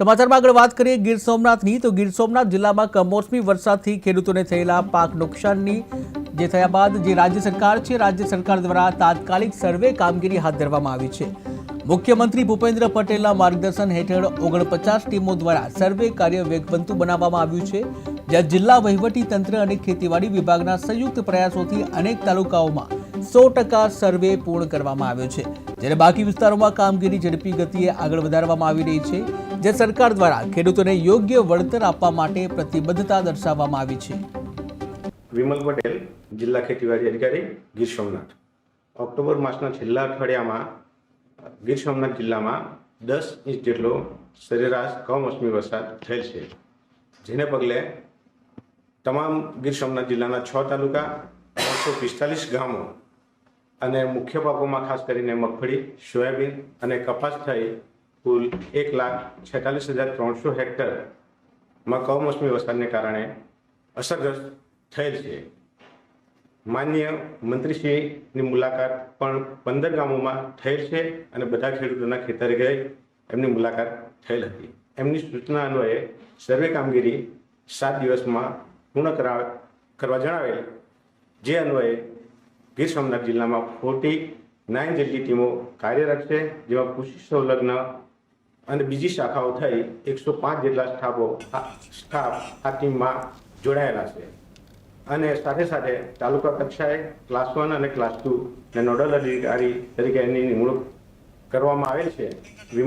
સમાચારમાં આગળ વાત કરીએ ગીર સોમનાથની, તો ગીર સોમનાથ જિલ્લામાં કમોસમી વરસાદથી ખેડૂતોને થયેલા પાક નુકસાનની જે થયા બાદ જે રાજ્ય સરકાર છે, રાજ્ય સરકાર દ્વારા તાત્કાલિક સર્વે કામગીરી હાથ ધરવામાં આવી છે. મુખ્યમંત્રી ભૂપેન્દ્ર પટેલના માર્ગદર્શન હેઠળ ઓગણપચાસ ટીમો દ્વારા સર્વે કાર્ય વેગવંતુ બનાવવામાં આવ્યું છે, જ્યાં જિલ્લા વહીવટી તંત્ર અને ખેતીવાડી વિભાગના સંયુક્ત પ્રયાસોથી અનેક તાલુકાઓમાં સો ટકા સર્વે પૂર્ણ કરવામાં આવ્યો છે. જ્યારે બાકી વિસ્તારોમાં કામગીરી ઝડપી ગતિએ આગળ વધારવામાં આવી રહી છે, જે સરકાર દ્વારા ખેડૂતોને યોગ્ય વળતર આપવા માટે પ્રતિબદ્ધતા દર્શાવવામાં આવી છે. વિમલ પટેલ, જિલ્લા ખેતીવાડી અધિકારી, ગીર સોમનાથ. ઓક્ટોબર માસના છેલ્લા અઠવાડિયામાં ગીર સોમનાથ જિલ્લામાં દસ ઇંચ જેટલો સરેરાશ કમોસમી વરસાદ થયેલ છે, જેને પગલે તમામ ગીર સોમનાથ જિલ્લાના છ તાલુકા ત્રણસો પિસ્તાલીસ ગામો અને મુખ્ય પાકોમાં ખાસ કરીને મગફળી, સોયાબીન અને કપાસ થઈ કુલ એક લાખ છેતાલીસ હજાર ત્રણસો હેક્ટરમાં કમોસમી વરસાદને કારણે અસરગ્રસ્ત થયેલ છે. માન્ય મંત્રીશ્રીની મુલાકાત પણ પંદર ગામોમાં થયેલ છે અને બધા ખેડૂતોના ખેતરે ગઈ એમની મુલાકાત થયેલ હતી. એમની સૂચના અન્વયે સર્વે કામગીરી સાત દિવસમાં પૂર્ણ કરા કરવા જણાવેલ, જે અન્વયે ગીર સોમનાથ જિલ્લામાં ફોર્ટી નાઇન જેટલી ટીમો કાર્યરત છે, જેમાં કૃષિ સંલગ્ન અને બીજી શાખાઓ થઈ એકસો પાંચ જેટલા સ્ટાફો સ્ટાફ આ ટીમમાં જોડાયેલા છે. અને સાથે સાથે તાલુકા કક્ષાએ ક્લાસ વન અને ક્લાસ ટુ નોડલ અધિકારી તરીકે એની નિમણૂક કરવામાં આવેલ છે. વિમલ